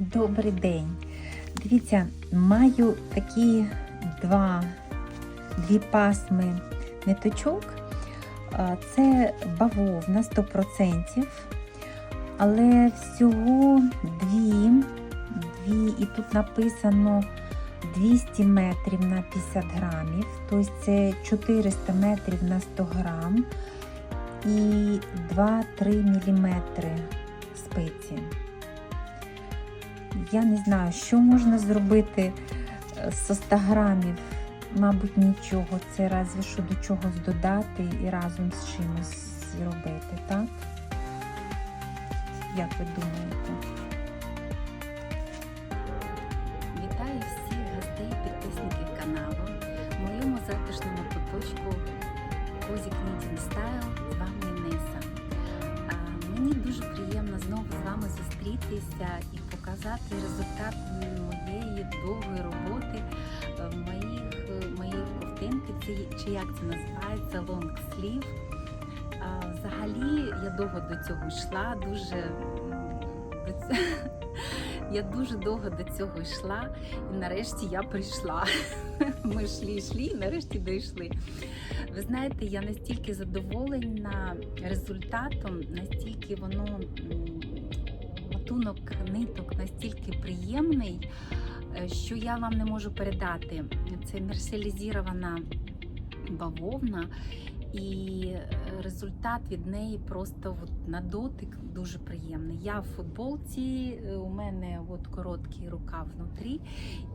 Добрий день. Дивіться, маю такі два, дві пасми ниточок. Це бавовна 100%, але всього дві, дві, і тут написано 200 метрів на 50 грамів, тобто це 400 метрів на 100 грам і 2-3 міліметри спиці. Я не знаю, що можна зробити е, з 100 грамів. Мабуть, нічого. Це разві що до чогось додати і разом з чимось зробити, так? Як ви думаєте? До цього йшла, дуже я дуже довго до цього йшла, і нарешті я прийшла. Ми йшли, йшли, і нарешті дійшли. Ви знаєте, я настільки задоволена результатом, настільки воно м, готунок ниток настільки приємний, е, що я вам не можу передати. Це мерселізірована бавовна. І е, результат від неї просто от на дотик дуже приємний. Я в футболці, е, у мене от короткий рукав внутрі,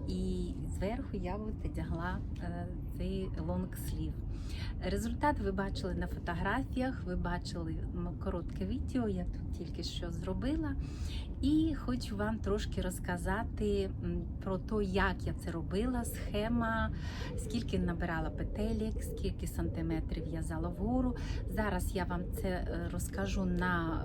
і зверху я одягла е, цей лонг слів. Результат ви бачили на фотографіях, ви бачили коротке відео, я тут тільки що зробила. І хочу вам трошки розказати про те, як я це робила, схема, скільки набирала петелек, скільки сантиметрів в'язала вгору. Зараз я вам це е, розкажу на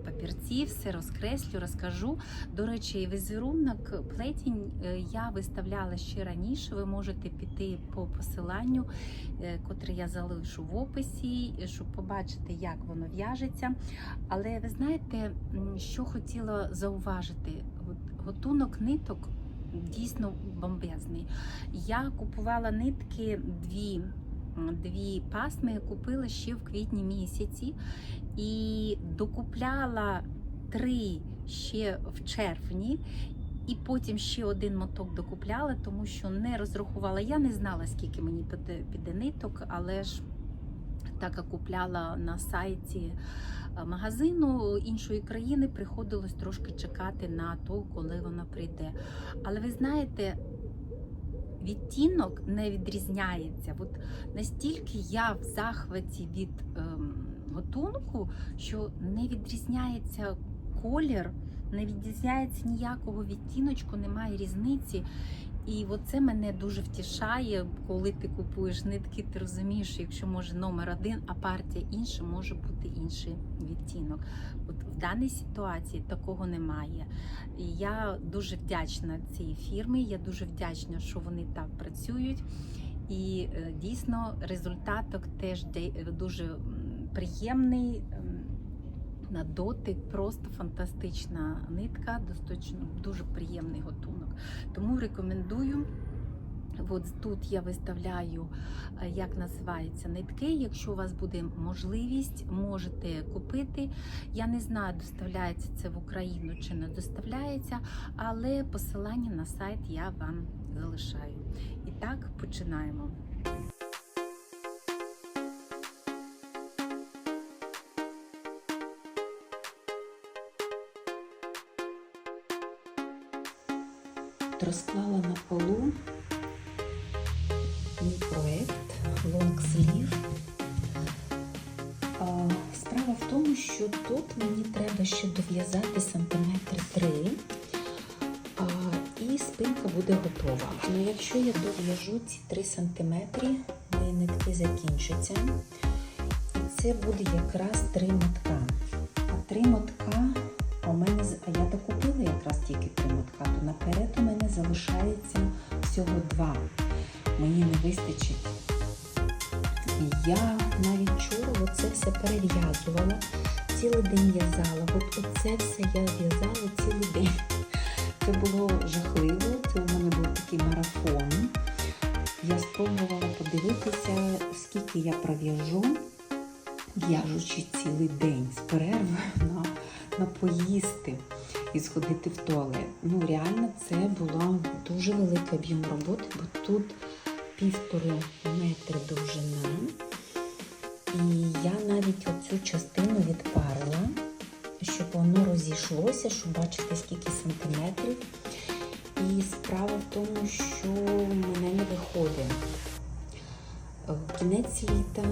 е, папірці, все розкреслю, розкажу. До речі, візерунок плетінь е, я виставляла ще раніше. Ви можете піти по посиланню, котре я залишу в описі, щоб побачити, як воно в'яжеться. Але ви знаєте, що хотіла зауважити? Готунок ниток дійсно бомбезний. Я купувала нитки дві. Дві пасми купила ще в квітні місяці і докупляла три ще в червні, і потім ще один моток докупляла, тому що не розрахувала. Я не знала, скільки мені піде, піде ниток, але ж так як купляла на сайті е, магазину іншої країни, приходилось трошки чекати на то, коли вона прийде. Але ви знаєте, відтінок не відрізняється. От настільки я в захваті від ем, готунку, що не відрізняється колір, не відрізняється ніякого відтіночку, немає різниці. І це мене дуже втішає, коли ти купуєш нитки, ти розумієш, якщо може номер один, а партія інша, може бути інший відтінок. Даній ситуації такого немає. Я дуже вдячна цій фірмі. Я дуже вдячна, що вони так працюють. І е, дійсно результаток теж дуже приємний. ем, На дотик просто фантастична нитка, достатньо дуже приємний готунок. Тому рекомендую. От тут я виставляю, е, як називаються нитки. Якщо у вас буде можливість, можете купити. Я не знаю, доставляється це в Україну чи не доставляється, але посилання на сайт я вам залишаю. І так, починаємо. розклала на полу мій Long Sleeve. Справа в тому, що тут мені треба ще дов'язати сантиметр 3, і спинка буде готова. Ну, якщо я дов'яжу ці 3 сантиметри, мої нитки закінчаться. І це буде якраз 3 мотка. А 3 мотка у мене а я докупила якраз тільки три мотка, то наперед у мене залишається всього два. Мені не вистачить. Я навіть вчора оце все перев'язувала. Цілий день в'язала. От оце все я в'язала цілий день. Це було жахливо. Це у мене був такий марафон. Я спробувала подивитися, скільки я пров'яжу, в'яжучи цілий день з перерви на, на поїсти і сходити в туалет. Ну, реально, це була дуже великий об'єм роботи, бо тут півтори метри довжина. І я навіть оцю частину відпарила, щоб воно розійшлося, щоб бачити, скільки сантиметрів. І справа в тому, що мене не виходить. Кінець літа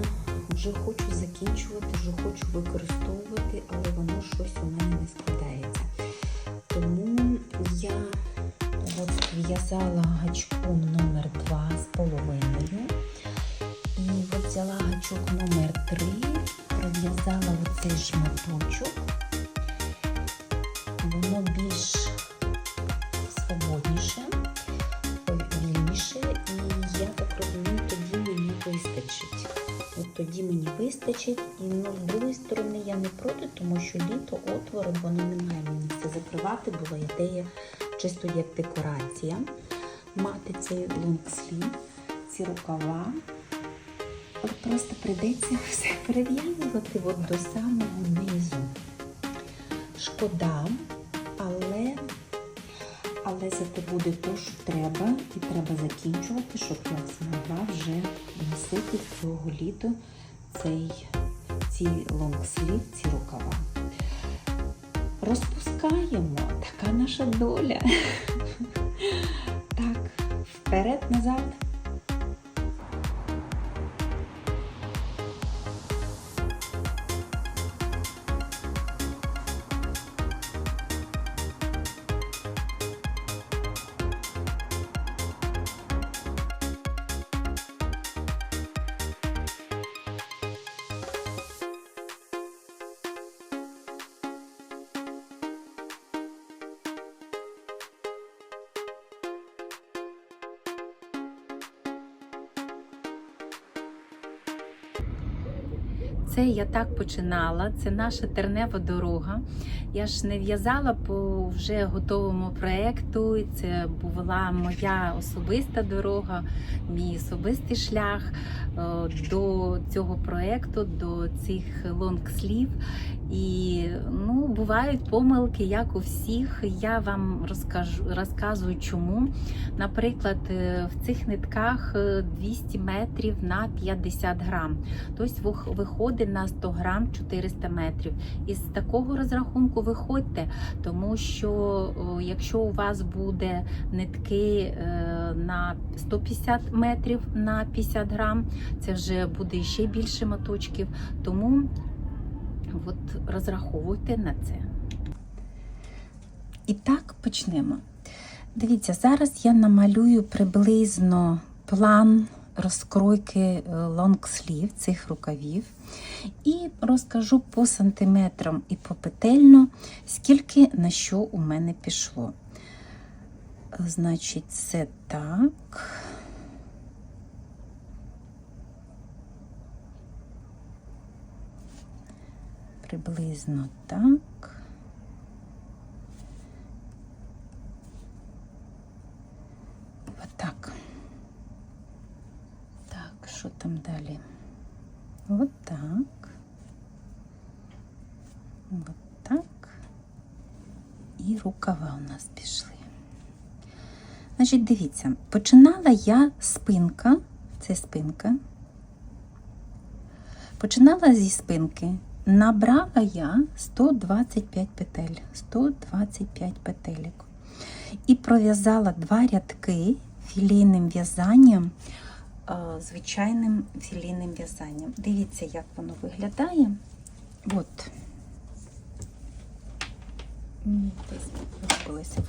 вже хочу закінчувати, вже хочу використовувати, але воно щось у мене не складається. Тому я от в'язала гачком номер 2 з половиною. І от взяла гачок номер 3, пров'язала оцей шматочок. Воно більш свободніше, вільніше, і я так розумію, тоді мені вистачить. От тоді мені вистачить, і ну, з другої сторони я не проти, тому що літо отвором воно не має мені все закривати. Була ідея чисто як декорація. Мати цей лонгслів, ці рукава. От просто прийдеться все перев'язувати от до самого низу. Шкода, але, але зате буде то, що треба, і треба закінчувати, щоб я змогла вже носити цього літа цей, ці лонгслів, ці рукава. Розпускаємо, така наша доля. Так, вперед-назад. Це я так починала. Це наша тернева дорога. Я ж не в'язала по вже готовому проєкту. Це була моя особиста дорога, мій особистий шлях до цього проєкту, до цих лонгслів. І ну, бувають помилки, як у всіх. Я вам розкажу, розказую, чому. Наприклад, е, в цих нитках е, 200 метрів на 50 грам. Тобто виходить на 100 грам 400 метрів. Із такого розрахунку виходьте, тому що якщо у вас буде нитки е, на 150 метрів на 50 грам, це вже буде ще більше моточків. Тому от розраховуйте на це. І так почнемо. Дивіться, зараз я намалюю приблизно план розкройки е, лонгслів цих рукавів і розкажу по сантиметрам і попетельно, скільки на що у мене пішло. Значить, це так. Приблизно так. Отак. Так, що там далі? Отак. Отак. І рукава у нас пішли. Значить, дивіться, починала я спинка, це спинка. Починала зі спинки. Набрала я 125 петель. 125 петелек. І пров'язала два рядки філійним в'язанням, е, звичайним філійним в'язанням. Дивіться, як воно виглядає. От.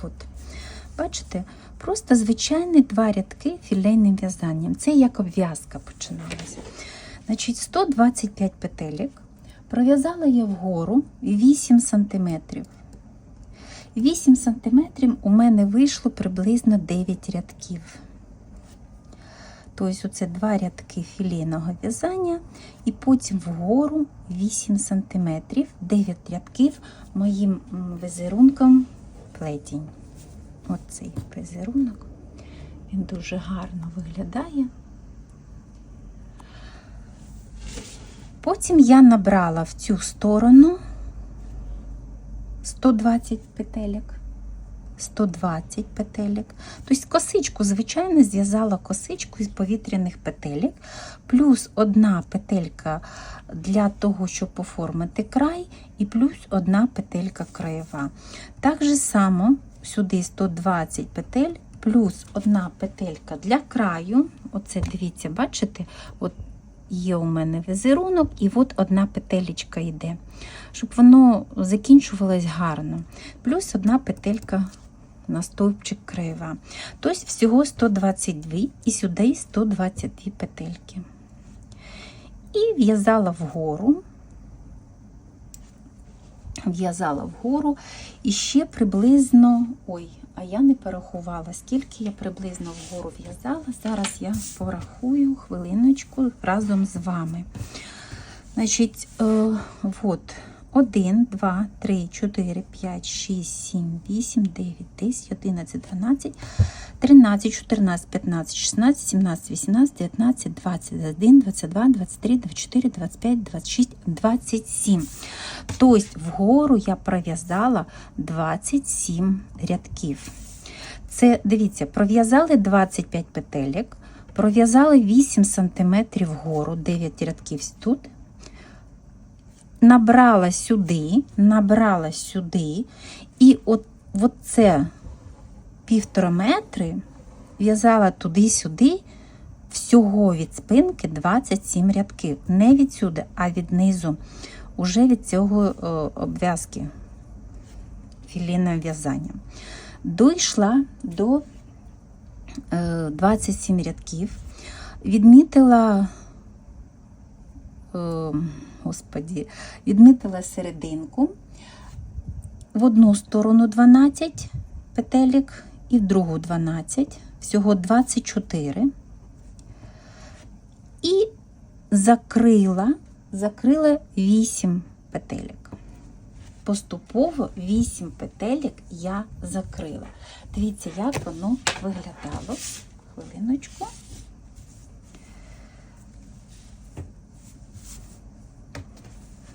От. Бачите, просто звичайні два рядки філейним в'язанням. Це як обв'язка починалася. Значить, 125 петелек. Пров'язала я вгору 8 сантиметрів. 8 сантиметрів у мене вийшло приблизно 9 рядків. Тобто, оце два рядки філейного в'язання, і потім вгору 8 сантиметрів, 9 рядків моїм візерунком плетінь. оцей візерунок. Він дуже гарно виглядає. Потім я набрала в цю сторону 120 петелек. 120 петелек. Тобто косичку, звичайно, зв'язала косичку із повітряних петелек, плюс одна петелька для того, щоб оформити край, і плюс одна петелька краєва. Так же само сюди 120 петель, плюс одна петелька для краю. Оце дивіться, бачите, от є у мене візерунок, і от одна петелечка йде, щоб воно закінчувалось гарно. Плюс одна петелька на стовпчик крива. Тобто всього 122 і сюди 122 петельки. І в'язала вгору, в'язала вгору і ще приблизно, ой, а я не порахувала, скільки я приблизно вгору в'язала. Зараз я порахую хвилиночку разом з вами. Значить, е, от 1, 2, 3, 4, 5, 6, 7, 8, 9, 10, 11, 12, 13, 14, 15, 16, 17, 18, 19, 20, 21, 22, 23, 24, 25, 26, 27. Тобто вгору я пров'язала 27 рядків. Це, дивіться, пров'язали 25 петелек, пров'язали 8 см вгору, 9 рядків тут, набрала сюди, набрала сюди, і от, от це півтора метри в'язала туди-сюди, всього від спинки 27 рядків. Не відсюди, а від низу. Уже від цього е, обв'язки філійним в'язанням. Дійшла до е, 27 рядків, відмітила. Господі, відмітила серединку. В одну сторону 12 петелек і в другу 12, всього 24. І закрила, закрила 8 петелек. Поступово 8 петелек я закрила. Дивіться, як воно виглядало. Хвилиночку.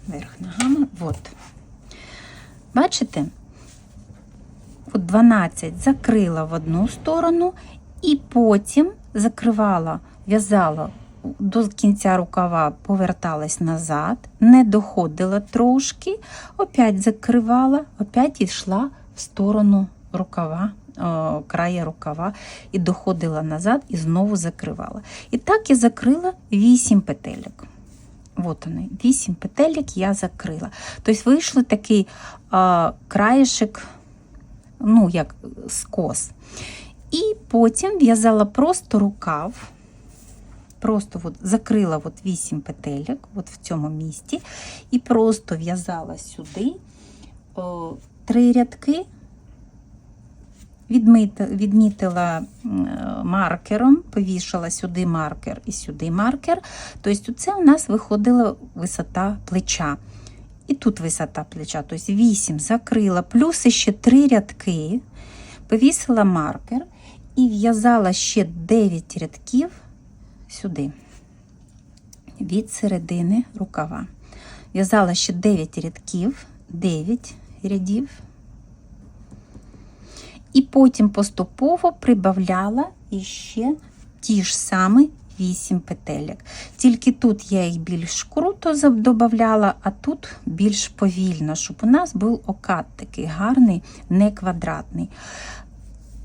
Верх ногами. Вот. Бачите? От 12 закрила в одну сторону, і потім закривала, в'язала до кінця рукава, поверталась назад, не доходила трошки, опять закривала, опять йшла в сторону рукава, о, края рукава, і доходила назад, і знову закривала. І так я закрила 8 петелек. Вот вони, 8 петелек я закрила. Тобто вийшли такий а, краєшок, ну, як скос. І потім в'язала просто рукав, просто от, закрила от 8 петелек от в цьому місці, і просто в'язала сюди о, три рядки. Відмітила маркером, повішала сюди маркер і сюди маркер. Тобто це у нас виходила висота плеча. І тут висота плеча, тобто 8 закрила, плюс ще 3 рядки, повісила маркер і в'язала ще 9 рядків сюди, від середини рукава. В'язала ще 9 рядків, 9 рядів. І потім поступово прибавляла іще ті ж самі 8 петелек. Тільки тут я їх більш круто додавала, а тут більш повільно, щоб у нас був окат такий гарний, не квадратний.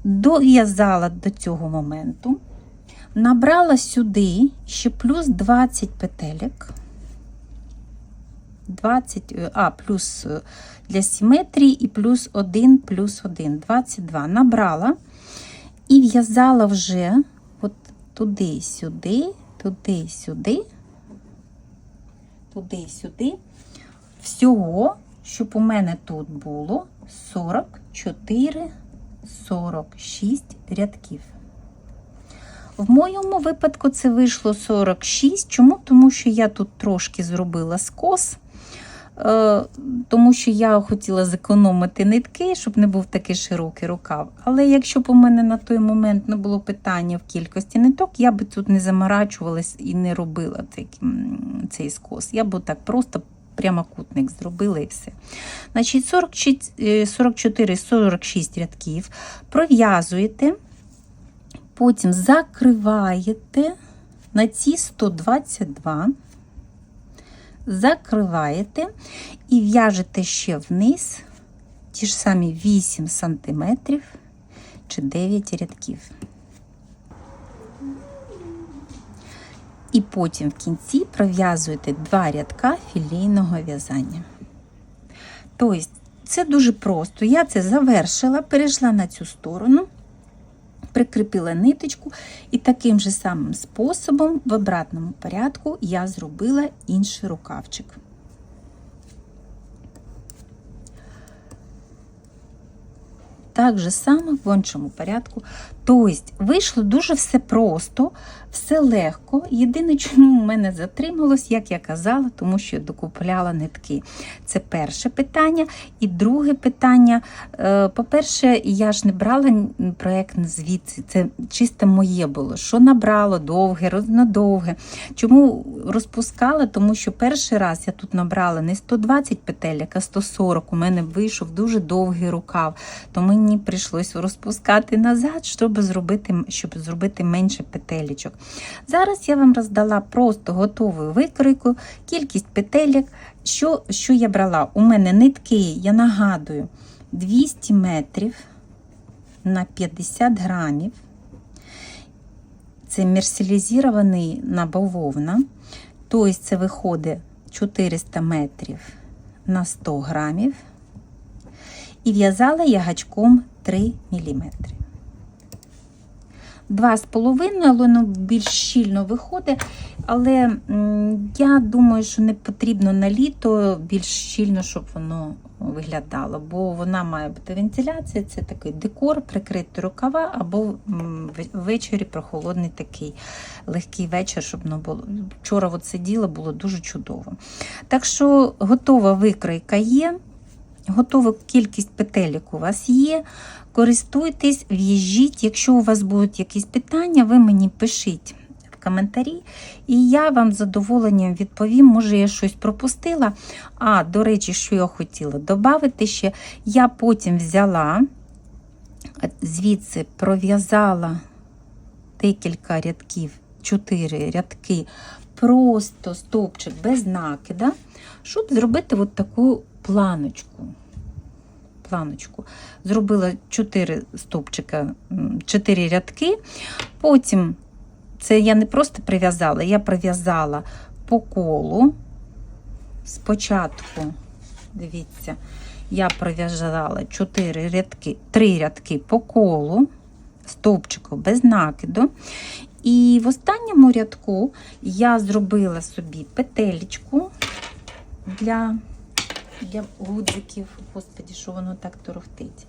Дов'язала до цього моменту, набрала сюди ще плюс 20 петелек. 20, а, плюс для симетрії і плюс 1, плюс 1, 22. Набрала і в'язала вже от туди-сюди, туди-сюди, туди-сюди. Всього, щоб у мене тут було 44, 46 рядків. В моєму випадку це вийшло 46. Чому? Тому що я тут трошки зробила скос. Е, тому що я хотіла зекономити нитки, щоб не був такий широкий рукав. Але якщо б у мене на той момент не було питання в кількості ниток, я би тут не заморачувалась і не робила цей, скос. Я б так просто прямокутник зробила і все. Значить, 44-46 рядків пров'язуєте, потім закриваєте на ці 122, закриваєте і в'яжете ще вниз ті ж самі 8 см чи 9 рядків. І потім в кінці пров'язуєте два рядка філійного в'язання. Тобто, це дуже просто. Я це завершила, перейшла на цю сторону, прикріпила ниточку, і таким же самим способом, в обратному порядку, я зробила інший рукавчик. Так же само в іншому порядку. Тобто, вийшло дуже все просто, все легко. Єдине, чому в мене затрималось, як я казала, тому що я докупляла нитки. Це перше питання. І друге питання. е, По-перше, я ж не брала проєкт звідси. Це чисто моє було. Що набрало довге, рознодовге. Чому розпускала? Тому що перший раз я тут набрала не 120 петель, а 140. У мене вийшов дуже довгий рукав, то мені прийшлося розпускати назад, щоб зробити, щоб зробити менше петелечок. Зараз я вам роздала просто готову викройку, кількість петелек. Що, що я брала? У мене нитки, я нагадую, 200 метрів на 50 грамів. Це мерсілізований бавовна. Тобто це виходить 400 метрів на 100 грамів. І в'язала я гачком 3 мм. Два з половиною, але воно більш щільно виходить. Але я думаю, що не потрібно на літо більш щільно, щоб воно виглядало, бо вона має бути вентиляція, це такий декор, прикрити рукава, або ввечері прохолодний такий легкий вечір, щоб воно було. Вчора от сиділа, було дуже чудово. Так що готова викройка є. Готова кількість петелек у вас є. Користуйтесь, в'їжджіть. Якщо у вас будуть якісь питання, ви мені пишіть в коментарі, і я вам з задоволенням відповім. Може, я щось пропустила. А, до речі, що я хотіла додати ще, я потім взяла, звідси пров'язала декілька рядків, чотири рядки, просто стовпчик без накида, щоб зробити от таку планочку. Планочку. Зробила 4 стовпчика, 4 рядки. Потім це я не просто прив'язала, я прив'язала по колу. Спочатку, дивіться, я пров'язала 4 рядки, 3 рядки по колу, стовпчику без накиду. І в останньому рядку я зробила собі петелечку для для гудзиків. Господі, що воно так торохтить.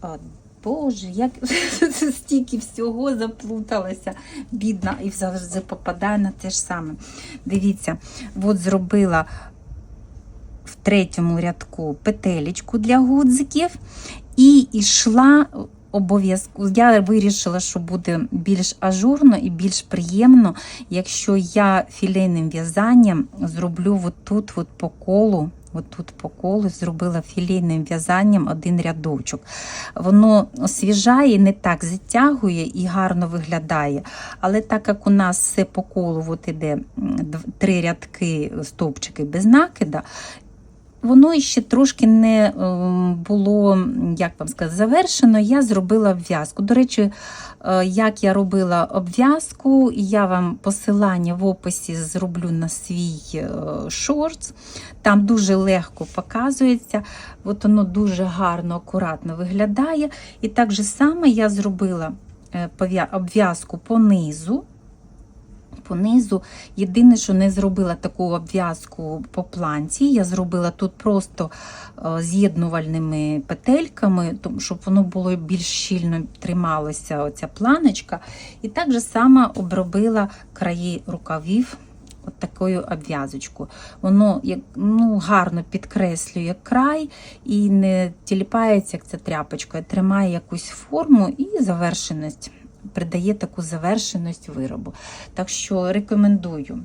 А, Боже, як стільки всього заплуталася, бідна, і завжди попадає на те ж саме. Дивіться, от зробила в третьому рядку петелечку для гудзиків і йшла обов'язково. Я вирішила, що буде більш ажурно і більш приємно, якщо я філейним в'язанням зроблю от тут от по колу. От тут по колу зробила філійним в'язанням один рядочок. Воно освіжає, не так затягує і гарно виглядає. Але так як у нас все по колу от іде три рядки стовпчики без накида, воно ще трошки не було, як вам сказати, завершено. Я зробила обв'язку. До речі, як я робила обв'язку, я вам посилання в описі зроблю на свій шортс. Там дуже легко показується, от воно дуже гарно, акуратно виглядає. І так же саме я зробила обв'язку по низу. Понизу. Єдине, що не зробила таку обв'язку по планці, я зробила тут просто з'єднувальними петельками, щоб воно було більш щільно трималася оця планочка. І так же само обробила краї рукавів от такою обв'язочку. Воно як, ну, гарно підкреслює край і не тіліпається, як ця тряпочка, тримає якусь форму і завершеність. Придає таку завершеність виробу. Так що рекомендую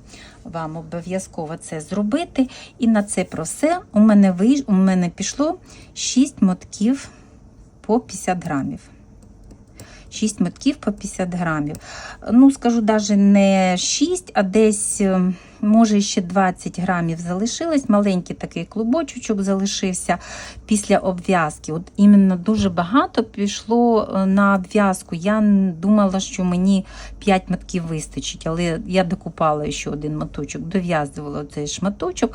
вам обов'язково це зробити. І на це про все у мене, вийш... у мене пішло 6 мотків по 50 грамів. 6 мотків по 50 грамів. Ну, скажу, навіть не 6, а десь, е, може, ще 20 грамів залишилось. Маленький такий клубочок залишився після обв'язки. От іменно дуже багато пішло е, на обв'язку. Я думала, що мені 5 мотків вистачить, але я докупала ще один моточок, дов'язувала цей шматочок.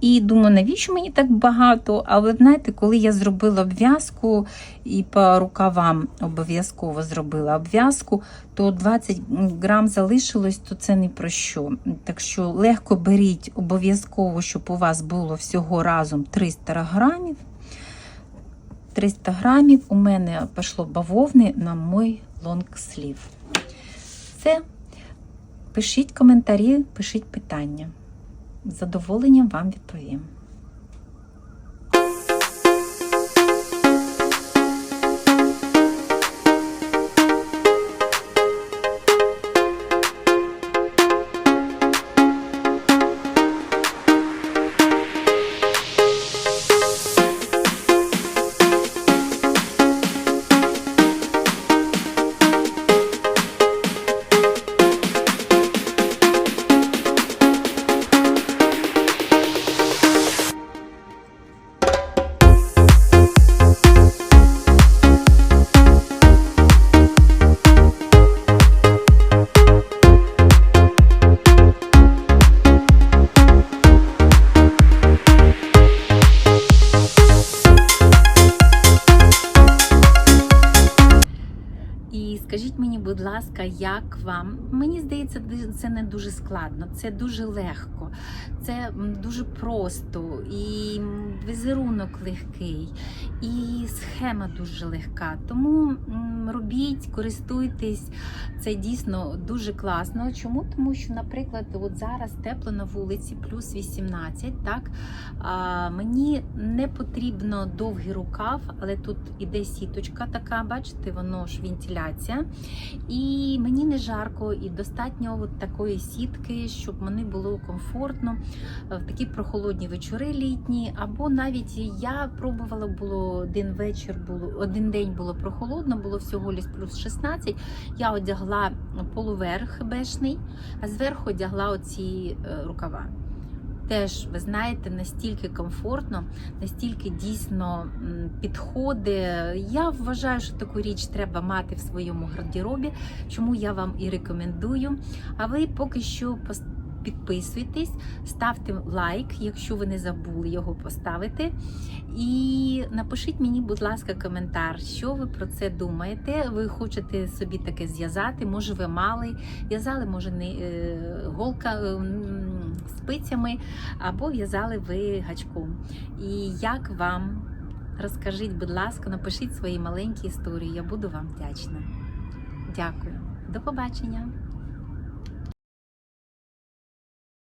І думаю, навіщо мені так багато? Але знаєте, коли я зробила обв'язку і по рукавам обов'язково зробила обв'язку, то 20 грам залишилось, то це не про що. Так що легко беріть обов'язково, щоб у вас було всього разом 300 грамів. 300 грамів у мене пішло бавовни на мой лонгслів. Це пишіть коментарі, пишіть питання. З задоволенням вам відповім. Це не дуже складно, це дуже легко, це дуже просто, і візерунок легкий, і схема дуже легка. Тому робіть, користуйтесь, це дійсно дуже класно. Чому? Тому що, наприклад, от зараз тепло на вулиці, плюс 18, так? А, мені не потрібно довгий рукав, але тут іде сіточка така, бачите, воно ж вентиляція. І мені не жарко, і достатньо от такої сітки, щоб мені було комфортно е, в такі прохолодні вечори літні. Або навіть я пробувала було один вечір, було один день було прохолодно, було всього ліс плюс 16. Я одягла полуверх бешний, а зверху одягла оці е, рукава. Теж, ви знаєте, настільки комфортно, настільки дійсно м, підходить. Я вважаю, що таку річ треба мати в своєму гардеробі, чому я вам і рекомендую. А ви поки що підписуйтесь, ставте лайк, якщо ви не забули його поставити. І напишіть мені, будь ласка, коментар, що ви про це думаєте. Ви хочете собі таке зв'язати? Може, ви мали в'язали, може, не е, голка е, м, спицями, або в'язали ви гачком. І як вам? Розкажіть, будь ласка, напишіть свої маленькі історії. Я буду вам вдячна. Дякую. До побачення!